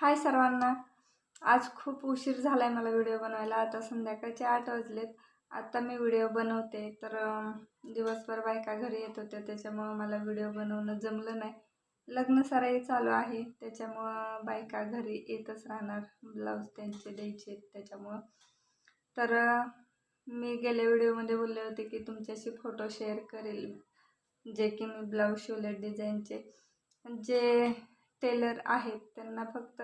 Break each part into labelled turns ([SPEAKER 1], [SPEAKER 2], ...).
[SPEAKER 1] हाय सर्वांना. आज खूप उशीर झाला आहे मला व्हिडिओ बनवायला. आता संध्याकाळचे आठ वाजलेत. आता मी व्हिडिओ बनवते. तर दिवसभर बायका घरी येत होत्या. त्याच्यामुळं मला व्हिडिओ बनवणं जमलं नाही. लग्न सराई चालू आहे. त्याच्यामुळं बायका घरी येतच राहणार. ब्लाऊज त्यांचे द्यायचे आहेत त्याच्यामुळं. तर मी गेल्या व्हिडिओमध्ये बोलले होते की तुमच्याशी फोटो शेअर करेल. जे की मी ब्लाऊज शिवले डिझाईनचे. जे टेलर आहेत. त्यांना फक्त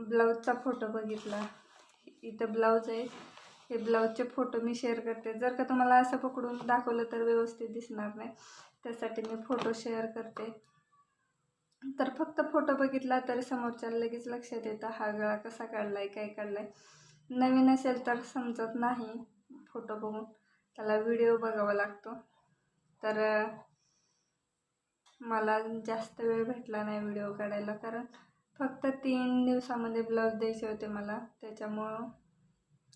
[SPEAKER 1] ब्लाऊजचा फोटो बघितला. इथं ब्लाऊज आहे. हे ब्लाऊजचे फोटो मी शेअर करते. जर का तुम्हाला असं पकडून दाखवलं तर व्यवस्थित दिसणार नाही. त्यासाठी मी फोटो शेअर करते. तर फक्त फोटो बघितला तरी समोरच्याला लगेच लक्षात येतं हा गळा कसा काढला आहे काय काढला आहे नवीन असेल तर समजत नाही. फोटो बघून त्याला व्हिडिओ बघावा लागतो. तर मला जास्त वेळ भेटला नाही व्हिडिओ काढायला कारण फक्त तीन दिवसामध्ये ब्लाऊज द्यायचे होते मला. त्याच्यामुळं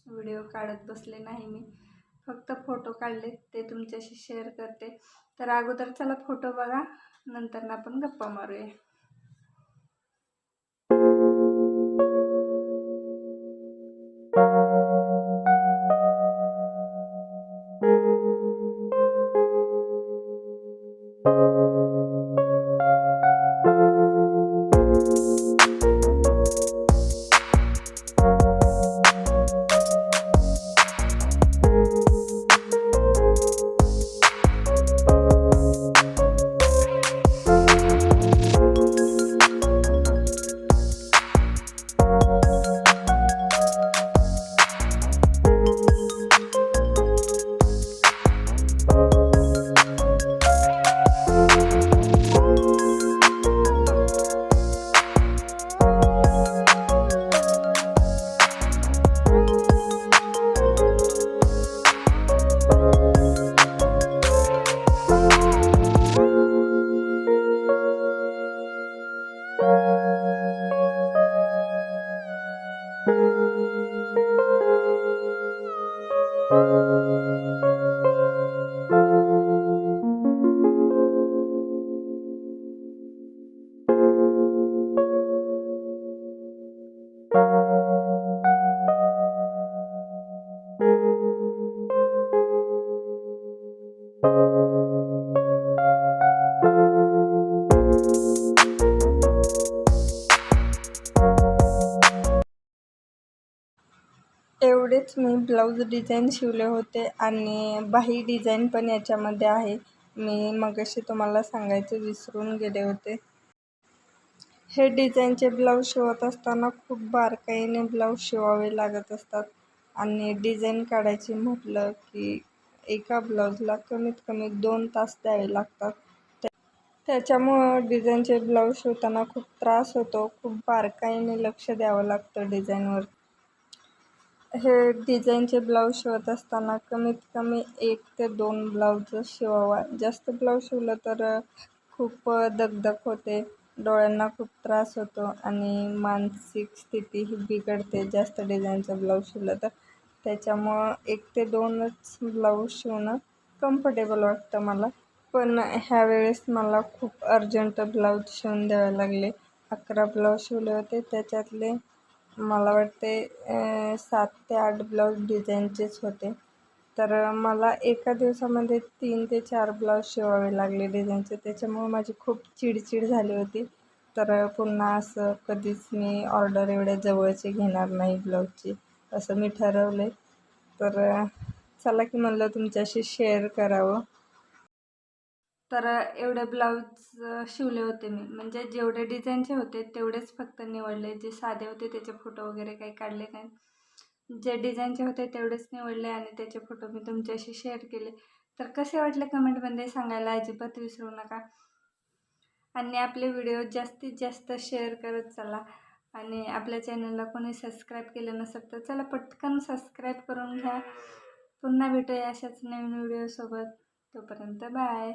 [SPEAKER 1] व्हिडिओ काढत बसले नाही मी. फक्त फोटो काढले ते तुमच्याशी शेअर करते. तर अगोदर चला फोटो बघा नंतर आपण गप्पा मारूया. Thank you. एवढेच मी ब्लाऊज डिझाईन शिवले होते आणि बाही डिझाईन पण याच्यामध्ये आहे. मी मगाशी तुम्हाला सांगायचे विसरून गेले होते. हे डिझाईनचे ब्लाऊज शिवत असताना खूप बारकाईने ब्लाऊज शिवावे लागत असतात. आणि डिझाईन काढायची म्हटलं की एका ब्लाऊजला कमीत कमी दोन तास द्यावे लागतात. त्या- त्याच्यामुळं डिझाईनचे ब्लाऊज शिवताना खूप त्रास होतो. खूप बारकाईने लक्ष द्यावं लागतं डिझाईनवर. हे डिझाईनचे ब्लाऊज शिवत असताना कमीत कमी एक ते दोन ब्लाऊज शिवावा. जास्त ब्लाऊज शिवलं तर खूप दगदग होते डोळ्यांना खूप त्रास होतो आणि मानसिक स्थिती ही बिघडते. जास्त डिझाईनचं ब्लाऊज शिवलं तर त्याच्यामुळं एक ते दोनच ब्लाऊज शिवणं कम्फर्टेबल वाटतं मला. पण ह्या वेळेस मला खूप अर्जंट ब्लाऊज शिवून द्यावे लागले. अकरा ब्लाऊज शिवले होते त्याच्यातले मला वाटते सात ते आठ ब्लाऊज डिझाईनचेच होते. तर मला एका दिवसामध्ये तीन ते चार ब्लाऊज शिवावे लागले डिझाईनचे. त्याच्यामुळे माझी खूप चिडचिड झाली होती. तर पुन्हा असं कधीच मी ऑर्डर एवढ्या जवळची घेणार नाही ब्लाऊजची असं मी ठरवले तर चला की म्हणलं तुमच्याशी शेअर करावं. तर एवढे ब्लाऊज शिवले होते मी. म्हणजे जेवढे डिझाईनचे होते तेवढेच फक्त निवडले. जे साधे होते त्याचे फोटो वगैरे काही काढले नाहीत जे डिझाईनचे होते तेवढेच निवडले आणि त्याचे फोटो मी तुमच्याशी शेअर केले. तर कसे वाटले कमेंटमध्ये सांगायला अजिबात विसरू नका. आणि आपले व्हिडिओ जास्तीत जास्त शेअर करत चला. आणि आपल्या चॅनलला कोणी सबस्क्राईब केलं नसेल तर चला पटकन सबस्क्राईब करून घ्या. पुन्हा भेटूया अशाच नवीन व्हिडिओसोबत. तोपर्यंत बाय.